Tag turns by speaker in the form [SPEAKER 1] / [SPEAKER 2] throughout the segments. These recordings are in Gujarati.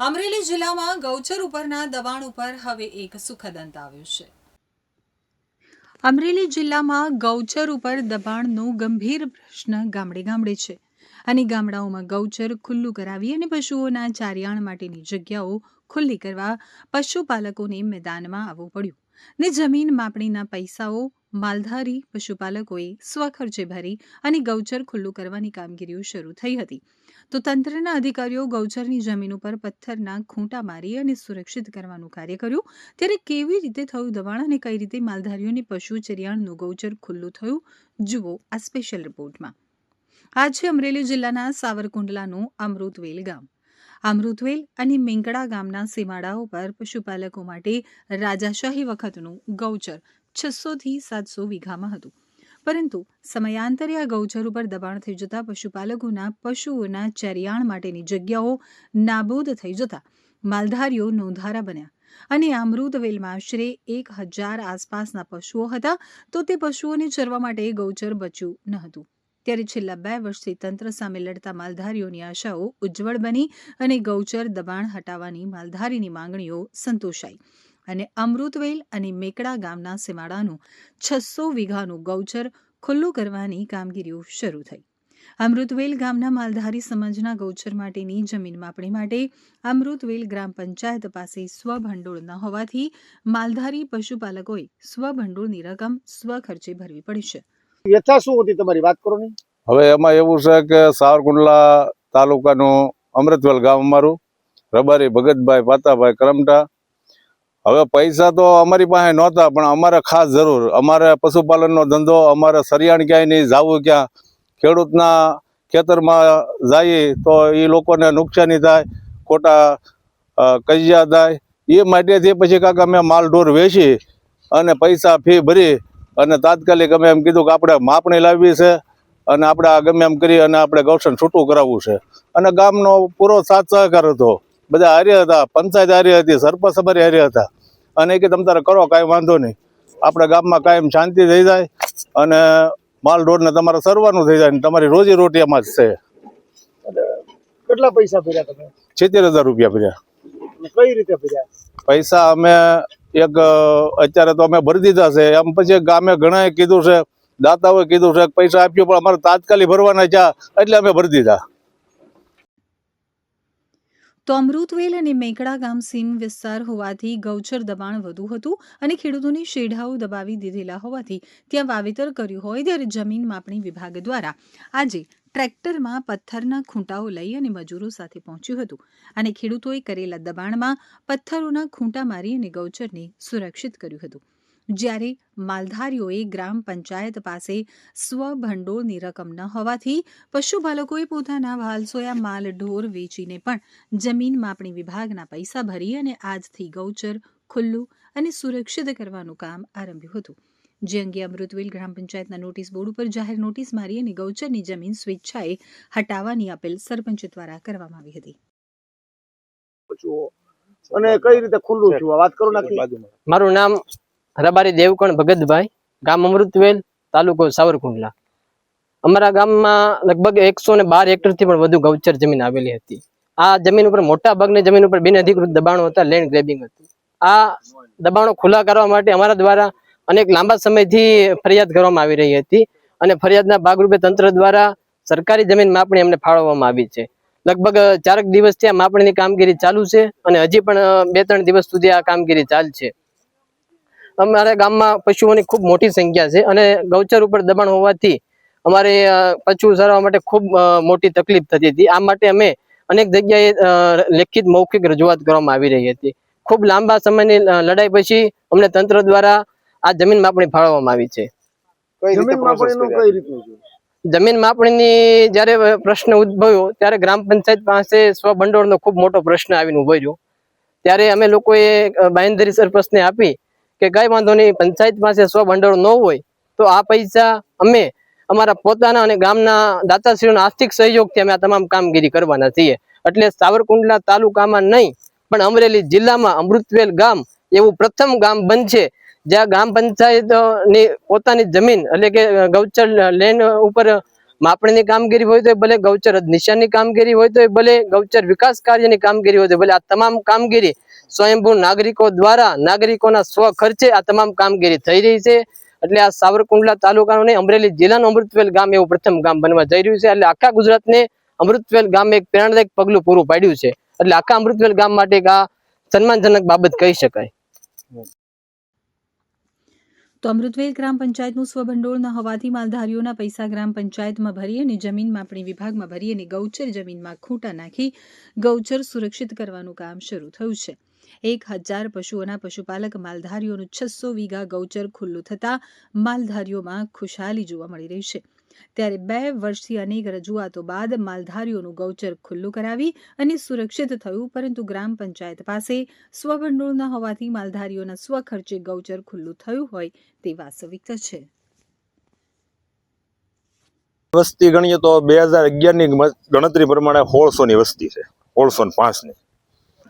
[SPEAKER 1] અમરેલી જિલ્લામાં ગૌચર ઉપરના દબાણ ઉપર હવે એક સુખદ અંત આવ્યો છે. અમરેલી જિલ્લામાં ગૌચર ઉપર દબાણનો ગંભીર પ્રશ્ન ગામડે ગામડે છે અને ગામડાઓમાં ગૌચર ખુલ્લું કરાવી અને પશુઓના ચારિયાણ માટેની જગ્યાઓ ખુલ્લી કરવા પશુપાલકોને મેદાનમાં આવવું પડ્યું. ને જમીન માપણીના પૈસાઓ, માલધારી, પશુપાલકોએ સ્વખર્ચે ભરી અને ગૌચર ખુલ્લું કરવાની કામગીરીઓ શરૂ થઈ હતી. તો તંત્રના અધિકારીઓ ગૌચરની જમીન ઉપર પથ્થરના ખૂંટા મારી અને સુરક્ષિત કરવાનું કાર્ય કર્યું. ત્યારે કેવી રીતે થયું દબાણ અને કઈ રીતે માલધારીઓને પશુ ચરિયાણનું ગૌચર ખુલ્લું થયું, જુઓ આ સ્પેશિયલ રિપોર્ટમાં. આ છે અમરેલી જિલ્લાના સાવરકુંડલાનું અમૃતવેલ ગામ. અમૃતવેલ અને મેંકડા ગામના સીમાડાઓ પર પશુપાલકો માટે રાજાશાહી વખતનું ગૌચર છસોથી સાતસો વીઘામાં હતું. પરંતુ સમયાંતરે આ ગૌચર ઉપર દબાણ થઈ જતા પશુપાલકોના પશુઓના ચરિયાણ માટેની જગ્યાઓ નાબૂદ થઈ જતા માલધારીઓ નોંધારા બન્યા અને અમૃતવેલમાં આશરે એક હજાર આસપાસના પશુઓ હતા તો તે પશુઓને ચરવા માટે ગૌચર બચ્યું ન હતું. ત્યારે છેલ્લા બે વર્ષથી તંત્ર સામે લડતા માલધારીઓની આશાઓ ઉજ્જવળ બની અને ગૌચર દબાણ હટાવવાની માલધારીની માંગણીઓ સંતોષાઈ. અને અમૃતવેલ અને મેકડા ગામના સીમાડાનું છસો વીઘાનું ગૌચર ખુલ્લું કરવાની કામગીરીઓ શરૂ થઈ. અમૃતવેલ ગામના માલધારી સમાજના ગૌચર માટેની જમીન માપણી માટે અમૃતવેલ ગ્રામ પંચાયત પાસે સ્વભંડોળ ન હોવાથી માલધારી પશુપાલકોએ સ્વભંડોળની રકમ સ્વખર્ચે ભરવી પડી છે
[SPEAKER 2] યથા શું હતી તમારી? વાત કરો ને.
[SPEAKER 3] હવે એમાં એવું છે કે સાવરકુંડલા તાલુકાનું અમૃતવેલ ગામ અમારું. રબારી ભગતભાઈ, પાતાભાઈ કરમટા. હવે પૈસા તો અમારી પાસે નહોતા, પણ અમારે ખાસ જરૂર. અમારે પશુપાલનનો ધંધો, અમારે સરિયાણ ક્યાંય નહીં, જાવું ક્યાં. ખેડૂતના ખેતરમાં જઈએ તો એ લોકોને નુકસાની થાય, ખોટા કજિયા થાય. એ માટેથી પછી કાંક અમે માલ ઢોર વેચી અને પૈસા ફી ભરી અને તાત્કાલિક અમે એમ કીધું કે આપણે માપણી લાવવી છે અને આપણે આ ગમે એમ કરી અને આપણે ગૌશન છૂટું કરાવવું છે. અને ગામનો પૂરો સાથ સહકાર હતો. બધા હારે હતા પંચાયત હારી હતી સરપંચ અમારી હારે હતા. અને એ કે તમે તારે કરો કાંઈ વાંધો નહીં. આપણે ગામમાં કાયમ શાંતિ થઈ જાય અને માલ ઢોરને તમારે સરવાનું થઈ જાય ને તમારી રોજી રોટી એમાં જ છે.
[SPEAKER 2] કેટલા પૈસા ભર્યા તમે?
[SPEAKER 3] સિત્તેર હજાર રૂપિયા ભર્યા.
[SPEAKER 2] કઈ રીતે ભર્યા?
[SPEAKER 3] પૈસા અમે એક અત્યારે તો અમે ભરી દીધા છે. એમ પછી ગામે ઘણાએ કીધું છે, દાતાઓએ કીધું છે પૈસા આપ્યો પણ અમારે તાત્કાલિક ભરવાના છે એટલે અમે ભરી દીધા.
[SPEAKER 1] તો અમૃતવેલ અને મેકડા ગામ સીમ વિસ્તાર હોવાથી ગૌચર દબાણ વધુ હતું અને ખેડૂતોની શેઢાઓ દબાવી દીધેલા હોવાથી ત્યાં વાવેતર કર્યું હોય ત્યારે જમીન માપણી વિભાગ દ્વારા આજે ટ્રેક્ટરમાં પથ્થરના ખૂંટાઓ લઈ અને મજૂરો સાથે પહોંચ્યું હતું અને ખેડૂતોએ કરેલા દબાણમાં પથ્થરોના ખૂંટા મારી અને ગૌચરને સુરક્ષિત કર્યું હતું. જ્યારે માલધારીઓએ ગ્રામ પંચાયત પાસે સ્વભંડોળની રકમ ન હોવાથી પશુપાલકોએ પોતાના વાલસોયા માલ ઢોર વેચીને પણ જમીન માપણી વિભાગના પૈસા ભરી અને આજથી ગૌચર ખુલ્લું અને સુરક્ષિત કરવાનું કામ આરંભ્યું હતું. જે અંગે અમૃતવેલ ગ્રામ પંચાયતના નોટિસ બોર્ડ ઉપર જાહેર નોટિસ મારી અને ગૌચરની જમીન સ્વેચ્છાએ હટાવવાની અપીલ સરપંચ દ્વારા કરવામાં આવી હતી.
[SPEAKER 2] અને કઈ રીતે ખુલ્લું છું વાત કરો નાખી
[SPEAKER 4] મારું નામ રબારી દેવકણ ભગતભાઈ ગામ અમૃતવેલ તાલુકો સાવરકુંડલા. અમારા ગામમાં લગભગ એકસો ને બાર હેક્ટરથી પણ વધુ ગૌચર જમીન આવેલી હતી. આ જમીન ઉપર મોટા ભાગની જમીન ઉપર બિનઅધિકૃત દબાણો હતા લેન્ડ ગ્રેબિંગ હતું. આ દબાણો ખુલ્લા કરવા માટે અમારા દ્વારા અનેક લાંબા સમયથી ફરિયાદ કરવામાં આવી રહી હતી અને ફરિયાદના ભાગરૂપે તંત્ર દ્વારા સરકારી જમીન માપણી અમને ફાળવવામાં આવી છે. લગભગ ચારક દિવસથી આ માપણીની કામગીરી ચાલુ છે અને હજી પણ બે ત્રણ દિવસ સુધી આ કામગીરી ચાલશે અમારા ગામમાં પશુઓની ખૂબ મોટી સંખ્યા છે અને ગૌચર ઉપર દબાણ હોવાથી અમારે પશુ ચરાવવા માટે ખૂબ મોટી તકલીફ થતી હતી. આ માટે અમે અનેક જગ્યાએ લેખિત મૌખિક રજૂઆત કરવામાં આવી રહી હતી. ખૂબ લાંબા સમયની લડાઈ પછી અમને તંત્ર દ્વારા આ જમીન માપણી ફાળવવામાં આવી છે.
[SPEAKER 2] જમીન માપણીનું કઈ રીતનું
[SPEAKER 4] માપણીની જ્યારે પ્રશ્ન ઉદભવ્યો ત્યારે ગ્રામ પંચાયત પાસે સ્વભંડોળનો ખૂબ મોટો પ્રશ્ન આવીને ઊભો રહ્યો. ત્યારે અમે લોકોએ બાંયધરી સરપંચને આપી કે કઈ વાંધો નહીં પંચાયત પાસે સ્વભંડોળ ન હોય તો આ પૈસા અમે અમારા પોતાના અને ગામના દાતાશ્રીઓના આર્થિક સહયોગથી અમે આ તમામ કામગીરી કરવાના છીએ. એટલે સાવરકુંડલા તાલુકામાં નહીં પણ અમરેલી જિલ્લામાં અમૃતવેલ ગામ એવું પ્રથમ ગામ બનશે જ્યાં ગ્રામ પંચાયતની પોતાની જમીન એટલે કે ગૌચર લેન્ડ ઉપર માપણીની કામગીરી હોય તો ભલે ગૌચર નિશાનની કામગીરી હોય તો ભલે ગૌચર વિકાસ કાર્યની કામગીરી હોય તો ભલે આ તમામ કામગીરી સ્વયંભૂ નાગરિકો દ્વારા નાગરિકોના સ્વ ખર્ચે આ તમામ કામગીરી થઈ રહી છે. એટલે આ સાવરકુંડલા તાલુકાનું અમરેલી જિલ્લાનું અમૃતવેલ ગામ એવું પ્રથમ ગામ બનવા જઈ રહ્યું છે. એટલે આખા ગુજરાતને અમૃતવેલ ગામે એક પ્રેરણાદાયક પગલું પૂરું પાડ્યું છે. એટલે આખા અમૃતવેલ ગામ માટે એક સન્માનજનક બાબત કહી શકાય.
[SPEAKER 1] તો અમૃતવેલ ગ્રામ પંચાયતનું સ્વભંડોળ ન હોવાથી માલધારીઓના પૈસા ગ્રામ પંચાયતમાં ભરી અને જમીન માપણી વિભાગમાં ભરી અને ગૌચર જમીનમાં ખૂંટા નાખી ગૌચર સુરક્ષિત કરવાનું કામ શરૂ થયું છે. એક હજાર પશુઓના પશુપાલક માલધારીઓનું છસો વીઘા ગૌચર ખુલ્લું થતાં માલધારીઓમાં ખુશહાલી જોવા મળી રહી છે. ત્યારે બે વર્ષથી અનેક રજૂઆતો બાદ માલધારીઓનું ગૌચર ખુલ્લું કરાવી અને સુરક્ષિત થયું, પરંતુ ગ્રામ પંચાયત પાસે સ્વભંડોળ ન હોવાથી માલધારીઓના સ્વખર્ચે ગૌચર ખુલ્લું થયું હોય તે વાસ્તવિકતા છે.
[SPEAKER 5] વસ્તી ગણીએ તો બે હજાર અગિયારની ગણતરી પ્રમાણે સોળસો ની વસ્તી છે, સોળસો ને પાંચની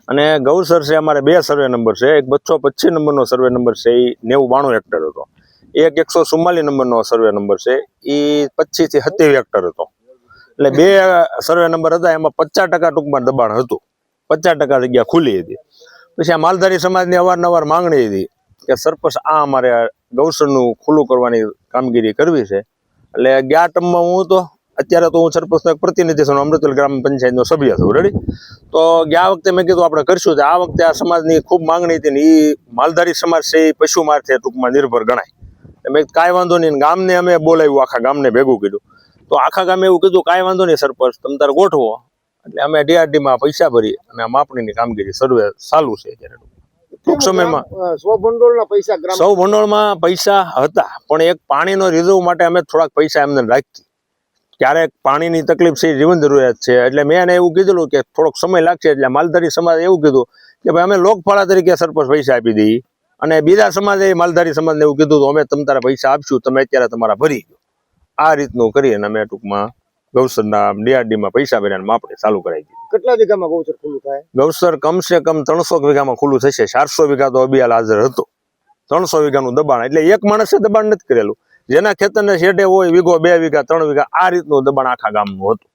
[SPEAKER 5] અને ગૌસર છે, અમારે બે સર્વે નંબર છે, એક બસો પચીસ નંબરનો સર્વે નંબર છે એ નેવું બાણું હેક્ટર હતો. એક એકસો ચુમ્માલીસ નંબરનો સર્વે નંબર છે. એ પચીસથી સત્યાવીસ હેક્ટર હતો. એટલે બે સર્વે નંબર હતા, એમાં પચાસ ટકા ટૂંકમાં દબાણ હતું. પચાસ ટકા જગ્યા ખુલ્લી હતી. પછી આ માલધારી સમાજની અવારનવાર માંગણી હતી કે સરપંચ આ અમારે ગૌસરનું ખુલ્લું કરવાની કામગીરી કરવી છે. એટલે ગયા ટર્મમાં હું તો, અત્યારે તો હું સરપંચનો એક પ્રતિનિધિ છું અમૃતલ ગ્રામ પંચાયતનો સભ્ય છું રેડી તો ગયા વખતે મેં કીધું આપણે કરશું તો આ વખતે આ સમાજની ખૂબ માંગણી હતી ને એ માલધારી સમાજ છે એ પશુ મારથે ટૂંકમાં નિર્ભર ગણાય. મેં કાંઈ વાંધો નહીં. ગામને અમે બોલાવ્યું આખા ગામને ભેગું કીધું તો આખા ગામે એવું કીધું કાંઈ વાંધો નહીં સરપંચ તમે તારે ગોઠવો. એટલે અમે ડીઆરડીમાં પૈસા ભરી અને આ માપણીની કામગીરી સર્વે ચાલુ છે અત્યારે. ટૂંક સમયમાં
[SPEAKER 2] પૈસા
[SPEAKER 5] સૌ ભંડોળમાં પૈસા હતા પણ એક પાણીનો રિઝર્વ માટે અમે થોડાક પૈસા એમને રાખી ક્યારેક પાણીની તકલીફ છે જીવન જરૂરિયાત છે. એટલે મેં એને એવું કીધેલું કે થોડોક સમય લાગશે એટલે માલધારી સમાજ એવું કીધું કે ભાઈ અમે લોકફાળા તરીકે સરપંચ પૈસા આપી દઈએ. અને બીજા સમાજે માલધારી સમાજને એવું કીધું તો અમે તમ તારા પૈસા આપશું તમે અત્યારે તમારા ભરી ગયો આ રીતનું કરી અને અમે ટૂંકમાં ગૌસરના ડીઆરડીમાં પૈસા ભર્યા માપણી ચાલુ કરાવી દીધી.
[SPEAKER 2] કેટલા વીઘામાં ગૌચર ખુલ્લું થાય?
[SPEAKER 5] ગૌસર કમસે કમ ત્રણસો વીઘામાં ખુલ્લું થશે. ચારસો વીઘા તો અબિયાલ હાજર હતો. ત્રણસો વીઘાનું દબાણ એટલે એક માણસે દબાણ નથી કરેલું. જેના ખેતરને શેઢે હોય વીઘો બે વીઘા ત્રણ વીઘા આ રીતનું દબાણ આખા ગામનું હતું.